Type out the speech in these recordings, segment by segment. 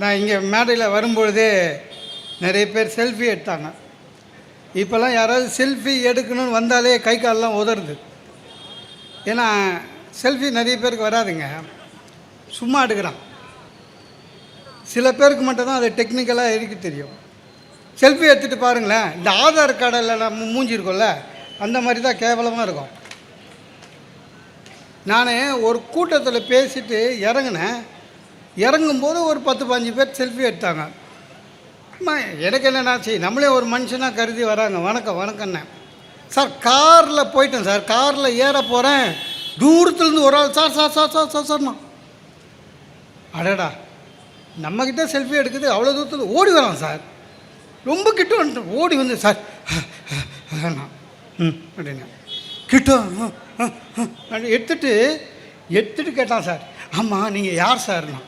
நான் இங்கே மேடையில் வரும்பொழுதே நிறைய பேர் செல்ஃபி எடுத்தாங்க. இப்போல்லாம் யாராவது செல்ஃபி எடுக்கணும்னு வந்தாலே கை காலெலாம் உதறுது. ஏன்னா செல்ஃபி நிறைய பேருக்கு வராதுங்க. சும்மா எடுக்கிறான். சில பேருக்கு மட்டும்தான் அது டெக்னிக்கலாக எடுக்க தெரியும். செல்ஃபி எடுத்துகிட்டு பாருங்களேன். இந்த ஆதார் கார்டில் நம்ம மூஞ்சிருக்கோம்ல அந்த மாதிரி தான் கேவலமாக இருக்கும். நான் ஒரு கூட்டத்தில் பேசிட்டு இறங்கினேன். இறங்கும்போது ஒரு பத்து பாஞ்சு பேர் செல்ஃபி எடுத்தாங்க. அம்மா எனக்கு என்னென்னா சரி நம்மளே ஒரு மனுஷனாக கருதி வராங்க. வணக்கம் வணக்கண்ணே சார் காரில் போயிட்டேன் சார் காரில் ஏற போகிறேன் தூரத்துலேருந்து ஒரு ஆள் sir sir sir sir sir சார்ண்ணா அடடா நம்மக்கிட்ட செல்ஃபி எடுக்குது அவ்வளோ தூரத்தில் ஓடி வரான் சார் ரொம்ப கிட்ட வந்துட்டு ஓடி வந்து சார் ம் அப்படின்னா. கிட்ட எடுத்துட்டு எடுத்துட்டு கேட்டான் சார் ஆமாம் நீங்கள் யார் சார்ண்ணா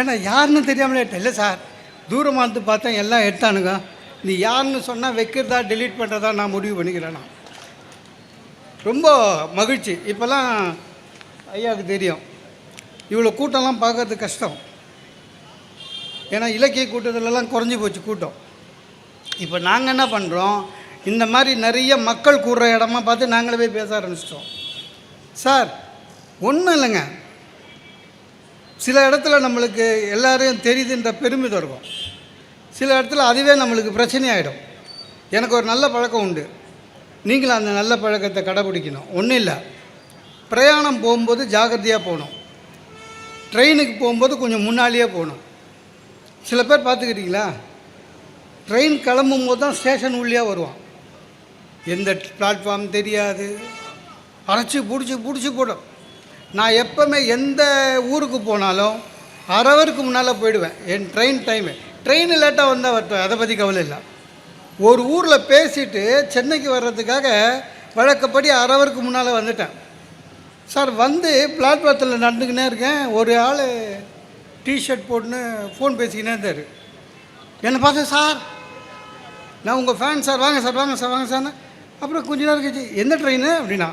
ஏன்னா யாருன்னு தெரியாமலே இல்லை சார் தூரமாக இருந்து பார்த்தேன் எல்லாம் எடுத்தானுங்க. நீ யாருன்னு சொன்னால் வைக்கிறதா டெலீட் பண்ணுறதா நான் முடிவு பண்ணிக்கிறேன் நான். ரொம்ப மகிழ்ச்சி. இப்போல்லாம் ஐயாவுக்கு தெரியும். இவ்வளோ கூட்டம்லாம் பார்க்கறது கஷ்டம். ஏன்னா இலக்கிய கூட்டத்திலலாம் குறைஞ்சி போச்சு கூட்டம். இப்போ நாங்கள் என்ன பண்ணுறோம் இந்த மாதிரி நிறைய மக்கள் கூடுற இடமா பார்த்து நாங்களே போய் பேச ஆரம்பிச்சிட்டோம். சார் ஒன்றும் இல்லைங்க. சில இடத்துல நம்மளுக்கு எல்லாரையும் தெரியுதுன்ற பெருமிதம் இருக்கும் சில இடத்துல அதுவே நம்மளுக்கு பிரச்சனையாயிடும். எனக்கு ஒரு நல்ல பழக்கம் உண்டு. நீங்களும் அந்த நல்ல பழக்கத்தை கடைப்பிடிக்கணும் ஒன்றும் இல்லை. பிரயாணம் போகும்போது ஜாகிரதையாக போகணும். ட்ரெயினுக்கு போகும்போது கொஞ்சம் முன்னாலேயே போகணும். சில பேர் பார்த்துக்கிட்டீங்களா? ட்ரெயின் கிளம்பும் போது தான் ஸ்டேஷன் உள்ளே வருவான். எந்த பிளாட்ஃபார்ம் தெரியாது. அரைச்சி பிடிச்சி பிடிச்சி போடும். நான் எப்போவுமே எந்த ஊருக்கு போனாலும் அரை ஹவருக்கு முன்னால் போயிடுவேன். என் ட்ரெயின் டைமு ட்ரெயின் லேட்டாக வந்தால் வரட்டும் அதை பற்றி கவலை இல்லை. ஒரு ஊரில் பேசிட்டு சென்னைக்கு வர்றதுக்காக வழக்கப்படி அரை ஹவருக்கு முன்னால் வந்துட்டேன். சார் வந்து பிளாட்ஃபாரத்தில் நடந்துக்கினே இருக்கேன். ஒரு ஆள் டிஷர்ட் போட்டுன்னு ஃபோன் பேசிக்கினே இருந்தார். என்னை பார்த்து சார் நான் உங்கள் ஃபேன் சார். வாங்க சார் வாங்க சார் வாங்க சார் அப்புறம் கொஞ்ச நேரம் கழிச்சு எந்த ட்ரெயின் அப்படின்னா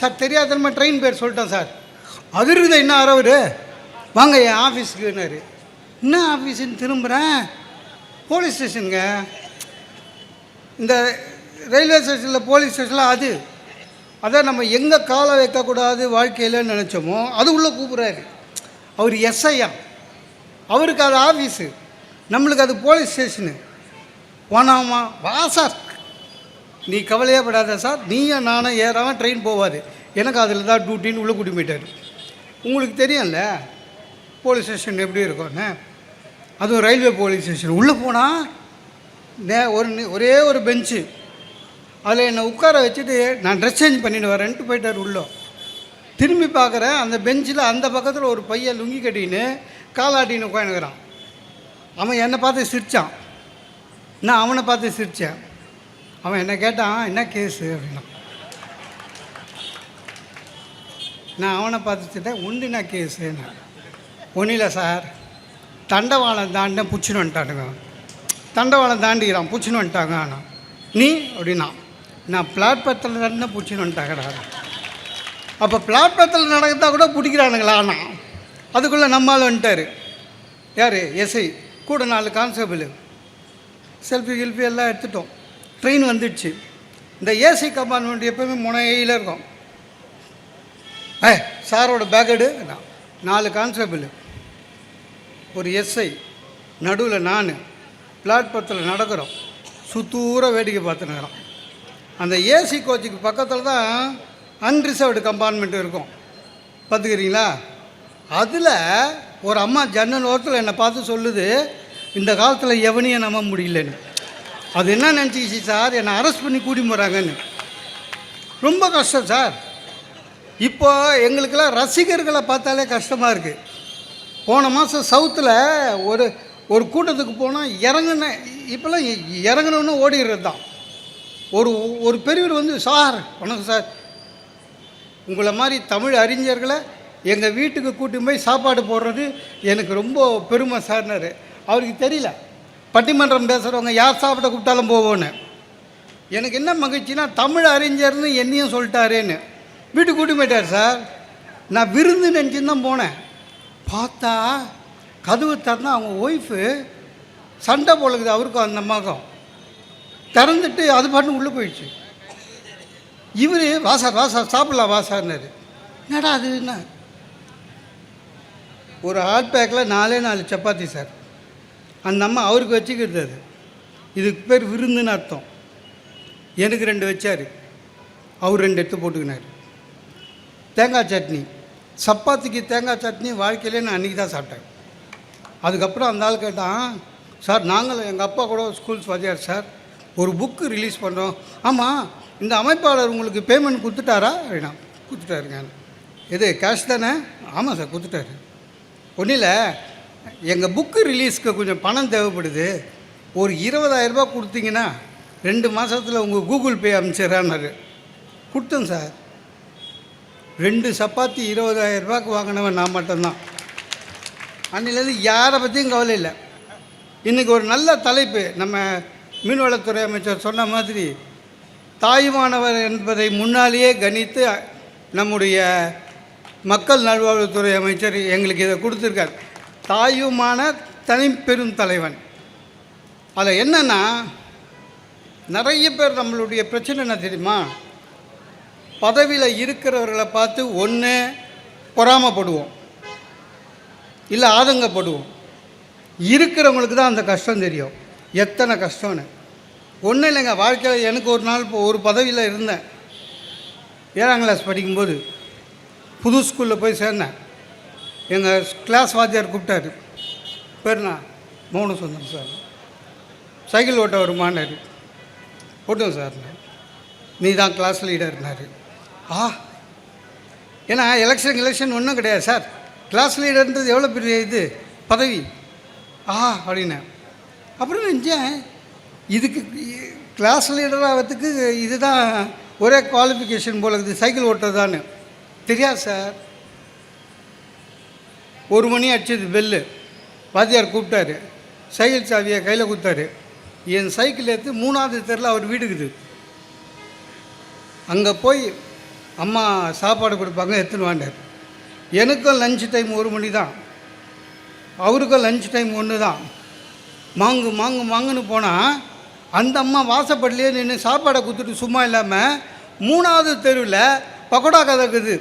சார் தெரியாத ட்ரெயின் பேர் சொல்லிட்டேன் சார். அது என்ன என்ன அரவரு வாங்க என் ஆஃபீஸுக்குன்னாரு என்ன ஆஃபீஸுன்னு திரும்புகிறேன் போலீஸ் ஸ்டேஷனுங்க. இந்த ரயில்வே ஸ்டேஷனில் போலீஸ் ஸ்டேஷனில் அது. அதான் நம்ம எங்கே காலை வைக்கக்கூடாது வாழ்க்கையில் நினச்சோமோ அது உள்ளே கூப்பிட்றாரு. அவர் எஸ்ஐயா. அவருக்கு அது ஆஃபீஸு நம்மளுக்கு அது போலீஸ் ஸ்டேஷனு. போனாமா வா சார். நீ கவலையே படாத சார். நீயும் நானும் ஏறாமல் ட்ரெயின் போவாது எனக்கு அதில் தான் டியூட்டின்னு உள்ளே கூட்டி போயிட்டார். உங்களுக்கு தெரியும்ல போலீஸ் ஸ்டேஷன் எப்படி இருக்கும்னு? அதுவும் ரயில்வே போலீஸ் ஸ்டேஷன் உள்ளே போனால் நே ஒரு ஒரே ஒரு பெஞ்சு அதில் என்னை உட்கார வச்சுட்டு நான் ட்ரெஸ் சேஞ்ச் பண்ணிட்டு வரேன்ட்டு போயிட்டார் உள்ளே. திரும்பி பார்க்குறேன் அந்த பெஞ்சில் அந்த பக்கத்தில் ஒரு பையன் லுங்கி கட்டின்னு காலாட்டின்னு உட்காந்துக்கிறான் அவன் என்னை பார்த்து சிரித்தான் நான் அவனை பார்த்து சிரித்தேன் அவன் என்னை கேட்டான் என்ன கேஸு அப்படின்னா நான் அவனை பார்த்துட்டேன் உண்டுனா கேஸு ஒன்றும் இல்லை சார் தண்டவாளம் தாண்ட பிடிச்சின்னு வந்துட்டானுங்க. தண்டவாளம் தாண்டிக்கிறான் பிடிச்சின்னு வந்துட்டாங்க ஆனால் நீ அப்படின்னா நான் பிளாட்பாரத்தில் நடந்த பிடிச்சின்னு வந்துட்டாங்கடா. அப்போ பிளாட்பாரத்தில் நடக்கிறதா கூட பிடிக்கிறானுங்களா ஆனால் அதுக்குள்ளே நம்மால் வந்துட்டார். யார்? எஸ்ஐ கூட நாலு கான்ஸ்டபிள் செல்ஃபி கில்ஃபி எல்லாம் எடுத்துட்டோம். ட்ரெயின் வந்துடுச்சு. இந்த ஏசி கம்பார்ட்மெண்ட் எப்பவுமே முனையில் இருக்கும். ஏ சாரோட பேக்கெடு நாலு கான்ஸ்டபிள் ஒரு எஸ்ஐ நடுவில் நான். பிளாட்ஃபாரத்தில் நடக்கிறோம். சுத்தூர வேடிக்கை பார்த்துனுக்குறோம் அந்த ஏசி கோச்சுக்கு பக்கத்தில் தான் அன்ரிசர்வ்டு கம்பார்ட்மெண்ட் இருக்கும். பார்த்துக்கிறீங்களா? அதில் ஒரு அம்மா ஜன்னல் ஓரத்தில் என்னை பார்த்து சொல்லுது இந்த காலத்தில் எவனையும் நம்ப முடியலன்னு. அது என்ன நினச்சிக்கிச்சு சார்? என்னை அரெஸ்ட் பண்ணி கூட்டி போகிறாங்கன்னு ரொம்ப கஷ்டம் சார். இப்போ எங்களுக்கெல்லாம் ரசிகர்களை பார்த்தாலே கஷ்டமாக இருக்குது போன மாதம் சவுத்தில் ஒரு ஒரு கூட்டத்துக்கு போனால் இறங்கின இப்போல்லாம் இறங்கினோன்னு ஓடிடுறது தான் ஒரு ஒரு பெரியவர் வந்து சார் வணக்கம் சார். உங்களை மாதிரி தமிழ் அறிஞர்களை எங்கள் வீட்டுக்கு கூட்டி போய் சாப்பாடு போடுறது எனக்கு ரொம்ப பெருமை சார்னார். அவருக்கு தெரியல. பட்டிமன்றம் பேசுகிறவங்க யார் சாப்பிட கூப்பிட்டாலும் போவோன்னு. எனக்கு என்ன மகிழ்ச்சினா தமிழ் அறிஞர்னு என்னையும் சொல்லிட்டாரேன்னு. வீட்டுக்கு கூட்டி போயிட்டார் சார். நான் விருந்து நினச்சின்னு தான் போனேன். பார்த்தா கதவு திறந்தா அவங்க ஒய்ஃபு சண்டை போலுக்குது அவருக்கும் அந்த அம்மாக்கும் திறந்துட்டு அது பாட்டுன்னு உள்ளே போயிடுச்சு. இவர் வாசார் வாசார் சாப்பிட்லாம் வாசார்னாரு என்னடா அது என்ன? ஒரு ஹாட் பேக்கில் நாலே நாலு சப்பாத்தி சார். அந்த அம்மா அவருக்கு வச்சுக்கிறது அது. இதுக்கு பேர் விருந்துன்னு அர்த்தம். எனக்கு ரெண்டு வச்சார். அவர் ரெண்டு எடுத்து போட்டுக்கினார். தேங்காய் சட்னி. சப்பாத்திக்கு தேங்காய் சட்னி வாழ்க்கையிலே நான் அன்றைக்கி தான் சாப்பிட்டேன். அதுக்கப்புறம் அந்த ஆள் கேட்டான் சார் நாங்கள் எங்கள் அப்பா கூட ஸ்கூல்ஸ் வாத்தியார் சார் ஒரு புக்கு ரிலீஸ் பண்ணுறோம் ஆமாம் இந்த அமைப்பாளர் உங்களுக்கு பேமெண்ட் கொடுத்துட்டாரா? அப்படின்னா கொடுத்துட்டாருங்க. எது கேஷ் தானே? ஆமாம் சார் கொடுத்துட்டாரு. ஒன்றும் இல்லை எங்கள் புக்கு ரிலீஸ்க்கு கொஞ்சம் பணம் தேவைப்படுது. ஒரு இருபதாயிரரூபா கொடுத்தீங்கன்னா ரெண்டு மாதத்தில் உங்கள் கூகுள் பே அனுப்பிச்சிட்றான்னாரு. கொடுத்தேன் சார். ரெண்டு சப்பாத்தி இருபதாயிரம் ரூபாய்க்கு வாங்கினவன் நான் மட்டும்தான். அன்னிலேருந்து யாரை பற்றியும் கவலை இல்லை. இன்றைக்கி ஒரு நல்ல தலைப்பு. நம்ம மீன்வளத்துறை அமைச்சர் சொன்ன மாதிரி தாயுமானவர் என்பதை முன்னாலேயே கணித்து நம்முடைய மக்கள் நல்வாழ்வுத்துறை அமைச்சர் எங்களுக்கு இதை கொடுத்துருக்கார். தாயுமான தனிப்பெரும் தலைவன். அதில் என்னென்னா நிறைய பேர் நம்மளுடைய பிரச்சனை என்ன தெரியுமா? பதவியில் இருக்கிறவர்களை பார்த்து ஒன்று பொறாமப்படுவோம். இல்லை ஆதங்கப்படுவோம். இருக்கிறவங்களுக்கு தான் அந்த கஷ்டம் தெரியும். எத்தனை கஷ்டம்னு. ஒன்றும் இல்லைங்க வாழ்க்கையில் எனக்கு ஒரு நாள் இப்போ ஒரு பதவியில் இருந்தேன். ஏழாம் கிளாஸ் படிக்கும்போது புது ஸ்கூலில் போய் சேர்ந்தேன். எங்கள் கிளாஸ் வாத்தியார் கூப்பிட்டாரு. பேர்னா மௌன சுந்தரம் சார். சைக்கிள் ஓட்ட வருமானாரு ஓட்டுவோம் சார். நீ தான் கிளாஸ் லீடர்னாரு ஆ. ஏன்னா எலெக்ஷன் எலெக்ஷன் ஒன்றும் கிடையாது சார். கிளாஸ் லீடர்ன்றது எவ்வளோ பெரிய இது? பதவி. ஆ அப்படின்னேன். அப்புறம் நினச்சேன் இதுக்கு கிளாஸ் லீடராகிறதுக்கு இதுதான் ஒரே குவாலிஃபிகேஷன் போல இருக்குது சைக்கிள் ஓட்டுறதான்னு. தெரியாது சார். ஒரு மணி அடிச்சது பெல்லு வாத்தியார் கூப்பிட்டாரு. சைக்கிள் சாவியை கையில் கொடுத்தாரு. என் சைக்கிள் எடுத்து மூணாவது தெருவில் அவர் வீடுக்குது. அங்கே போய் அம்மா சாப்பாடு கொடுப்பாங்க எடுத்துன்னு வாண்டார். எனக்கும் லஞ்ச் டைம் ஒரு மணி தான். அவருக்கும் லஞ்ச் டைம் ஒன்று தான். மாங்கு மாங்கு மாங்குன்னு போனால் அந்த அம்மா வாசப்படலையே நின்று சாப்பாடை கொடுத்துட்டு சும்மா இல்லாமல் மூணாவது தெருவில் பக்கோடா கதக்குது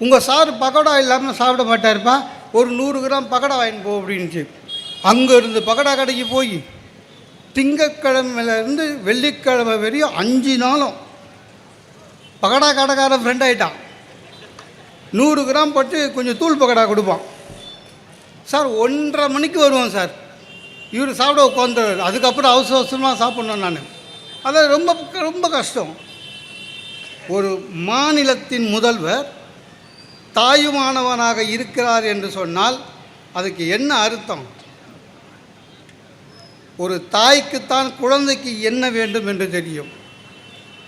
உங்கள் சார் பக்கோடா இல்லாமல் சாப்பிட மாட்டாருப்பா ஒரு நூறு கிராம் பக்கோடா வாங்கிட்டு போ அப்படின்ச்சு அங்கே இருந்து பக்கோடா கடைக்கு போய் திங்கக்கிழமையிலேருந்து வெள்ளிக்கிழமை வரையும் அஞ்சு நாளும் பகடா கடைக்காரன் ஃப்ரெண்ட் ஆகிட்டான் நூறு கிராம் போட்டு கொஞ்சம் தூள் பகடா கொடுப்பான். சார் ஒன்றரை மணிக்கு வருவோம் சார். இவர் சாப்பிட உட்காந்துருவார் அதுக்கப்புறம் அவசர அவசரமாக சாப்பிட்ணும் நான். அது ரொம்ப ரொம்ப கஷ்டம். ஒரு மாநிலத்தின் முதல்வர் தாயுமானவனாக இருக்கிறார் என்று சொன்னால் அதுக்கு என்ன அர்த்தம்? ஒரு தாய்க்குத்தான் குழந்தைக்கு என்ன வேண்டும் என்று தெரியும்.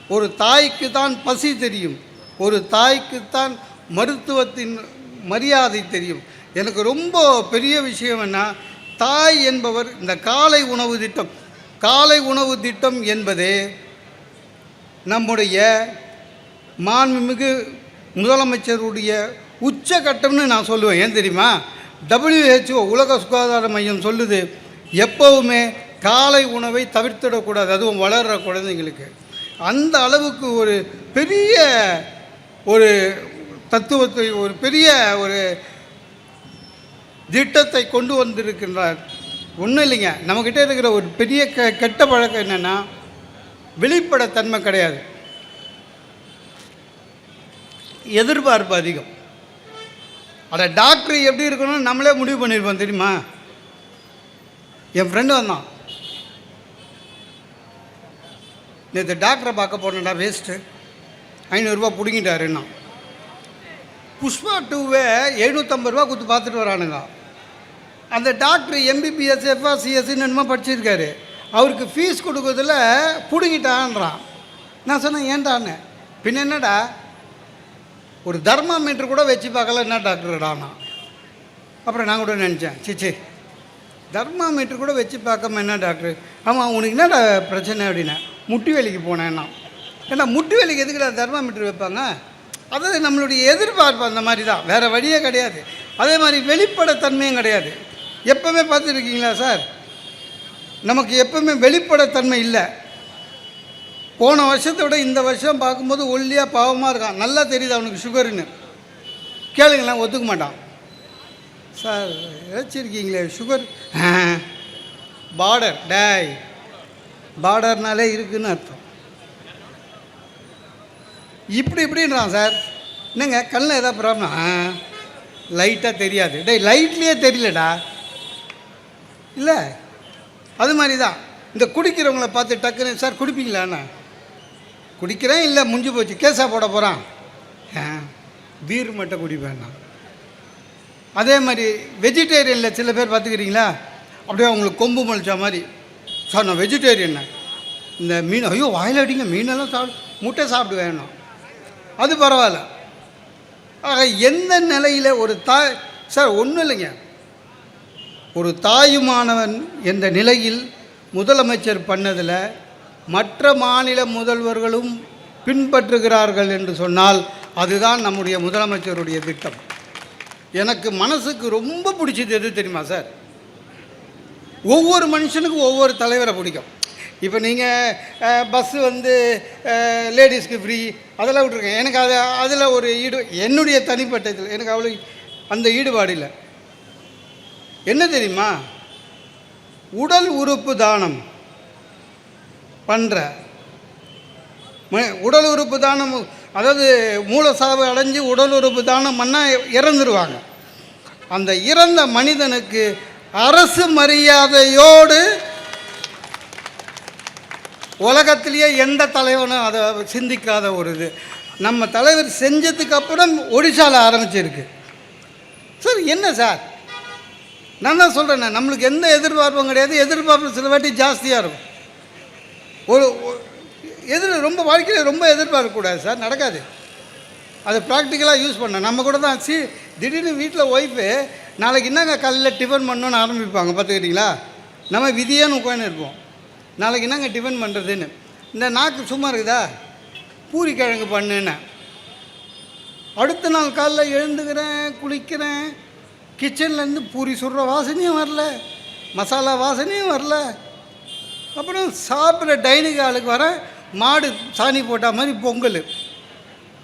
ஒரு தாய்க்கு தான் பசி தெரியும். ஒரு தாய்க்குத்தான் மருத்துவத்தின் மரியாதை தெரியும். எனக்கு ரொம்ப பெரிய விஷயம் என்ன? தாய் என்பவர் இந்த காலை உணவு திட்டம். காலை உணவு திட்டம் என்பதே நம்முடைய மாண்புமிகு முதலமைச்சருடைய உச்சகட்டம்னு நான் சொல்லுவேன். ஏன் தெரியுமா? டபிள்யூஹெச்ஓ உலக சுகாதார மையம் சொல்லுது எப்போவுமே காலை உணவை தவிர்த்திடக்கூடாது. அதுவும் வளர்கிற குழந்தைங்களுக்கு. அந்த அளவுக்கு ஒரு பெரிய ஒரு தத்துவத்தை ஒரு பெரிய ஒரு திட்டத்தை கொண்டு வந்திருக்கின்றார். ஒன்றும் இல்லைங்க. நம்மக்கிட்ட இருக்கிற ஒரு பெரிய கெ கெட்ட பழக்கம் என்னென்னா வெளிப்படத்தன்மை கிடையாது. எதிர்பார்ப்பு அதிகம். அட டாக்டர் எப்படி இருக்கணும்னு நம்மளே முடிவு பண்ணியிருப்போம் தெரியுமா? என் ஃப்ரெண்டு வந்தான். நேற்று டாக்டரை பார்க்க போனேன்டா வேஸ்ட்டு ஐநூறுரூவா பிடுங்கிட்டாருன்னா புஷ்பா டூவை எழுநூற்றம்பது ரூபா கொடுத்து பார்த்துட்டு வரானுங்க. அந்த டாக்டர் எம்பிபிஎஸ் எஃப்ஆர்சிஎஸ்ன்னு என்னமோ படிச்சிருக்காரு. அவருக்கு ஃபீஸ் கொடுக்கறதுல பிடுங்கிட்டான்றான். நான் சொன்னேன் ஏன்டான்னு? பின் என்னடா? ஒரு தர்மாமீட்டர் கூட வச்சு பார்க்கல என்ன டாக்டர்டானா? அப்புறம் நான் கூட நினச்சேன் சிச்சி தர்மாமீட்டர் கூட வச்சு பார்க்காம என்ன டாக்டர்? ஆமாம் உனக்கு என்னடா பிரச்சனை அப்படின்னா? முட்டி போனேன் போனேன்னா. ஏன்னா முட்டி வேலைக்கு எதுக்குடா தெர்மாமீட்டர் வைப்பாங்க? அதாவது நம்மளுடைய எதிர்பார்ப்பு அந்த மாதிரி தான் வேறு வழியே கிடையாது. அதே மாதிரி வெளிப்படைத்தன்மையும் கிடையாது. எப்பவுமே பார்த்துருக்கீங்களா சார்? நமக்கு எப்பவுமே வெளிப்படைத்தன்மை இல்லை. போன வருஷத்தை விட இந்த வருஷம் பார்க்கும்போது ஒல்லியாக பாவமாக இருக்கான். நல்லா தெரியுது அவனுக்கு சுகருன்னு. கேளுங்களேன் ஒத்துக்க மாட்டான். Sir இழைச்சிருக்கீங்களே sugar? பார்டர் டேய். பார்டர்னாலே இருக்குன்னு அர்த்தம். இப்படி இப்படின்றான் சார். என்னங்க கண்ணில் ஏதாவது ப்ராப்ளம்? ஆ லைட்டாக தெரியாது. டேய் லைட்லேயே தெரியலடா. இல்லை அது மாதிரி தான் இந்த குடிக்கிறவங்கள பார்த்து டக்குன்னு சார் குடிப்பீங்களாண்ணா குடிக்கிறேன் இல்லை முடிஞ்சு போச்சு. கேஸாக போட போகிறான் பீர் மட்டும் குடிப்பேன் நான். அதே மாதிரி வெஜிடேரியனில் சில பேர் பார்த்துக்கிறீங்களா? அப்படியே அவங்களுக்கு கொம்பு முளைச்ச மாதிரி. சார் நான் வெஜிடேரியன் இந்த மீன் ஐயோ வாயில் அடிங்க மீனெல்லாம் சாப்பிடு முட்டை சாப்பிட்டு வேணும் அது பரவாயில்ல. ஆக எந்த நிலையில் ஒரு தாய் சார் ஒன்றும் இல்லைங்க. ஒரு தாயுமானவன் என்ற நிலையில் முதலமைச்சர் பண்ணதில் மற்ற மாநில முதல்வர்களும் பின்பற்றுகிறார்கள் என்று சொன்னால் அதுதான் நம்முடைய முதலமைச்சருடைய திட்டம். எனக்கு மனசுக்கு ரொம்ப பிடிச்சது எது தெரியுமா சார்? ஒவ்வொரு மனுஷனுக்கும் ஒவ்வொரு தலைவரை பிடிக்கும். இப்போ நீங்கள் பஸ்ஸு வந்து லேடிஸ்க்கு ஃப்ரீ அதெல்லாம் விட்ருக்கேன் எனக்கு அது அதில் ஒரு ஈடு என்னுடைய தனிப்பட்ட இதில் எனக்கு அவ்வளோ அந்த ஈடுபாடு இல்லை. என்ன தெரியுமா? உடல் உறுப்பு தானம் பண்ணுற உடல் உறுப்பு தானம் அதாவது மூலசாவு அடைஞ்சு உடல் உறுப்பு தானம் பண்ணால் இறந்துருவாங்க. அந்த இறந்த மனிதனுக்கு அரசு மரியாதையோடு உலகத்திலேயே எந்த தலைவனும் அதை சிந்திக்காத ஒரு இது. நம்ம தலைவர் செஞ்சதுக்கு அப்புறம் ஒடிசாவில் ஆரம்பிச்சிருக்கு. சார் என்ன சார்? நான் தான் சொல்கிறேன் நம்மளுக்கு எந்த எதிர்பார்ப்பும் கிடையாது. எதிர்பார்ப்பு சில வாட்டி ஜாஸ்தியாக இருக்கும். ஒரு எதிர் ரொம்ப வாழ்க்கையில் ரொம்ப எதிர்பார்க்கக்கூடாது சார் நடக்காது. அது ப்ராக்டிக்கலாக யூஸ் பண்ண நம்ம கூட தான் சி திடீர்னு வீட்டில் ஒய்ஃபு நாளைக்கு என்னங்க காலையில் டிஃபன் பண்ணணும்னு ஆரம்பிப்பாங்க பார்த்துக்கிட்டிங்களா? நம்ம விதியான்னு உட்காந்து இருப்போம். நாளைக்கு என்னங்க டிஃபன் பண்ணுறதுன்னு இந்த நாக்கு சும்மா இருக்குதா? பூரி கிழங்கு பண்ணுன்னு. அடுத்த நாள் காலைல எழுந்துக்கிறேன் குளிக்கிறேன். கிச்சன்லேருந்து பூரி சுடுற வாசனையும் வரல. மசாலா வாசனையும் வரல. அப்புறம் சாப்பிட்ற டைனிங் ஹாலுக்கு வர மாடு சாணி போட்ட மாதிரி பொங்கல்.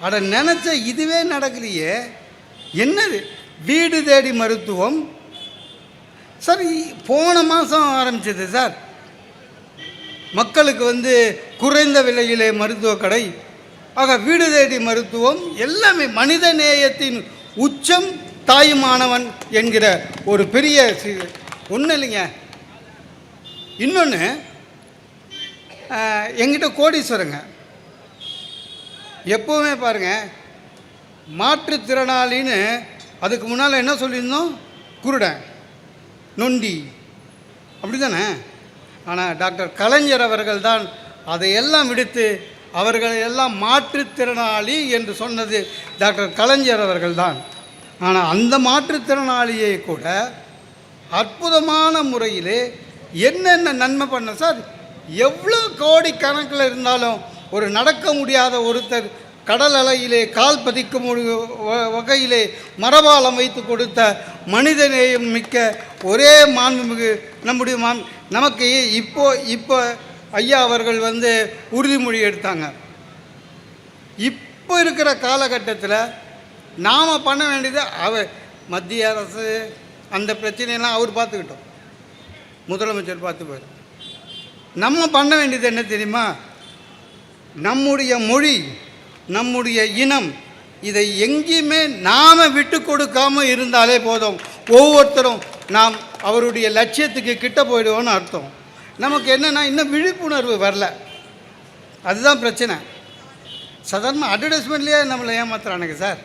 அட நினச்ச இதுவே நடக்கலையே. என்னது? வீடு தேடி மருத்துவம். சார் போன மாதம் ஆரம்பிச்சது சார். மக்களுக்கு வந்து குறைந்த விலையிலே மருத்துவ கடை. ஆக வீடு தேடி மருத்துவம் எல்லாமே மனித நேயத்தின் உச்சம் தாயுமானவன் என்கிற ஒரு பெரிய ஒன்றும் இல்லைங்க. இன்னொன்று எங்கிட்ட கோடீஸ்வரங்க. எப்போவுமே பாருங்கள் மாற்றுத்திறனாளின்னு அதுக்கு முன்னால் என்ன சொல்லியிருந்தோம்? குருடன் நொண்டி. அப்படி தானே ஆனால் டாக்டர் கலைஞர் அவர்கள் தான் அதையெல்லாம் விடுத்து அவர்கள் எல்லாம் மாற்றுத்திறனாளி என்று சொன்னது டாக்டர் கலைஞர் அவர்கள் தான். ஆனால் அந்த மாற்றுத்திறனாளியை கூட அற்புதமான முறையிலே என்னென்ன நன்மை பண்ண சார்? எவ்வளோ கோடி கணக்கில் இருந்தாலும் ஒரு நடக்க முடியாத ஒருத்தர் கடல் அலையிலே கால் பதிக்கும் வகையிலே மரபாலம் வைத்து கொடுத்த மனிதநேயம் மிக்க ஒரே மாண்புமிகு நம்முடைய மான் நமக்கு இப்போ இப்போ ஐயா அவர்கள் வந்து உறுதிமொழி எடுத்தாங்க. இப்போ இருக்கிற காலகட்டத்தில் நாம் பண்ண வேண்டியது அவர் மத்திய அரசு அந்த பிரச்சனையெல்லாம் அவர் பார்த்துக்கிட்டோம். முதலமைச்சர் பார்த்துப்பார். நம்ம பண்ண வேண்டியது என்ன தெரியுமா? நம்முடைய மொழி நம்முடைய இனம் இதை எங்கேயுமே நாம் விட்டு கொடுக்காமல் இருந்தாலே போதும். ஒவ்வொருத்தரும் நாம் அவருடைய லட்சியத்துக்கு கிட்ட போயிடுவோம்னு அர்த்தம். நமக்கு என்னென்னா இன்னும் விழிப்புணர்வு வரல. அதுதான் பிரச்சனை. சாதாரண அட்வர்டைஸ்மெண்ட்லேயே நம்மளை ஏமாத்துறானுங்க சார்.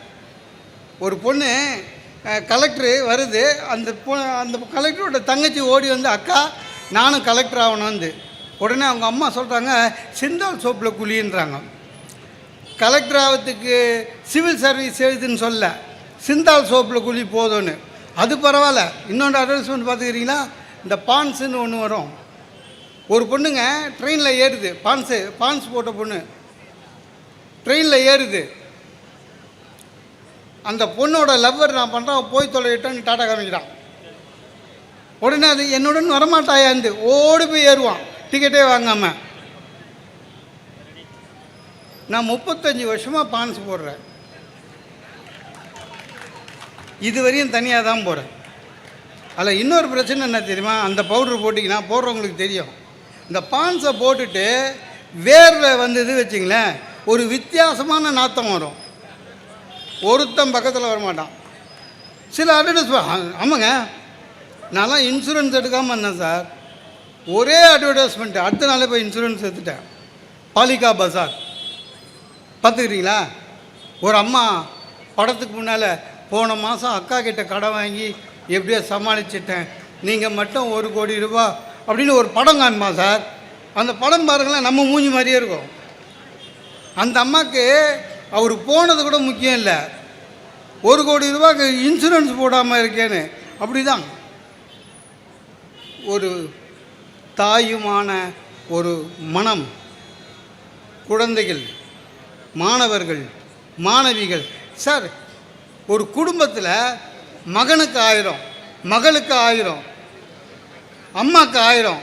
ஒரு பொண்ணு கலெக்டரு வருது. அந்த பொ அந்த கலெக்டரோட தங்கச்சி ஓடி வந்து அக்கா நானும் கலெக்டர் ஆகணும்னு. உடனே அவங்க அம்மா சொல்கிறாங்க சிந்தால் சோப்பில் குழின்றாங்க. கலெக்டர் ஆகிறதுக்கு சிவில் சர்வீஸ் எழுதுன்னு சொல்ல சிந்தால் சோப்பில் குழி போதும்னு. அது பரவாயில்ல. இன்னொன்று அட்வர்டைஸ்மெண்ட் பார்த்துக்கிறீங்களா? இந்த பான்ஸுன்னு ஒன்று வரும். ஒரு பொண்ணுங்க ட்ரெயினில் ஏறுது. பான்ஸு பான்ஸ் போட்ட பொண்ணு. ட்ரெயினில் ஏறுது. அந்த பொண்ணோட லவ்வர் நான் பண்ணுறேன் போய் தொலைவிட்டேன்னு டாட்டா காமிக்கிறான். உடனே அது என்னுடன் வரமாட்டாயாந்து ஓடி போய் ஏறுவான். டிக்கெட்டே வாங்காமல் நான் முப்பத்தஞ்சு வருஷமாக பான்ஸ் போடுறேன். இது வரையும் தனியாக தான் போகிறேன் அதில் இன்னொரு பிரச்சனை என்ன தெரியுமா? அந்த பவுடர் போட்டிங்கன்னா போடுறவங்களுக்கு தெரியும். இந்த பான்ஸை போட்டுட்டு வேர்வை வந்தது வச்சிங்களேன் ஒரு வித்தியாசமான நாத்தம் வரும். ஒருத்தன் பக்கத்தில் வரமாட்டான். சில அட்வர்டைஸ்மெண்ட் ஆமாங்க. நான்லாம் இன்சூரன்ஸ் எடுக்காமல் இருந்தேன் சார். ஒரே அட்வர்டைஸ்மெண்ட்டு அடுத்த நாளே போய் இன்சூரன்ஸ் எடுத்துட்டேன். பாலிகா பசார். பார்த்துக்கிறீங்களா? ஒரு அம்மா படத்துக்கு முன்னால் போன மாதம் அக்கா கிட்ட கடை வாங்கி எப்படியோ சமாளிச்சிட்டேன். நீங்கள் மட்டும் ஒரு கோடி ரூபா அப்படின்னு ஒரு படம் காணுமா சார்? அந்த படம் பாருங்களேன் நம்ம மூஞ்சி மாதிரியே இருக்கும். அந்த அம்மாவுக்கு அவர் போனது கூட முக்கியம் இல்லை. ஒரு கோடி ரூபாய்க்கு இன்சூரன்ஸ் போடாமல் இருக்கேன்னு. அப்படி தான் ஒரு தாயுமான ஒரு மனம் குழந்தைகள் மாணவர்கள் மாணவிகள். சார் ஒரு குடும்பத்தில் மகனுக்கு ஆயிரம் மகளுக்கு ஆயிரம் அம்மாவுக்கு ஆயிரம்.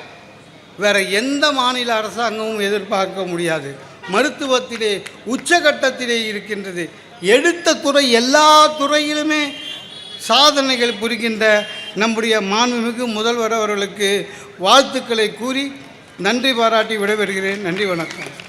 வேறு எந்த மாநில அரசாங்கமும் எதிர்பார்க்க முடியாது. மருத்துவத்திலே உச்சகட்டத்திலே இருக்கின்றது. எடுத்த துறை எல்லா துறையிலுமே சாதனைகள் புரிகின்ற நம்முடைய மாண்புமிகு முதல்வர் அவர்களுக்கு வாழ்த்துக்களை கூறி நன்றி பாராட்டி விடைபெறுகிறேன். நன்றி வணக்கம்.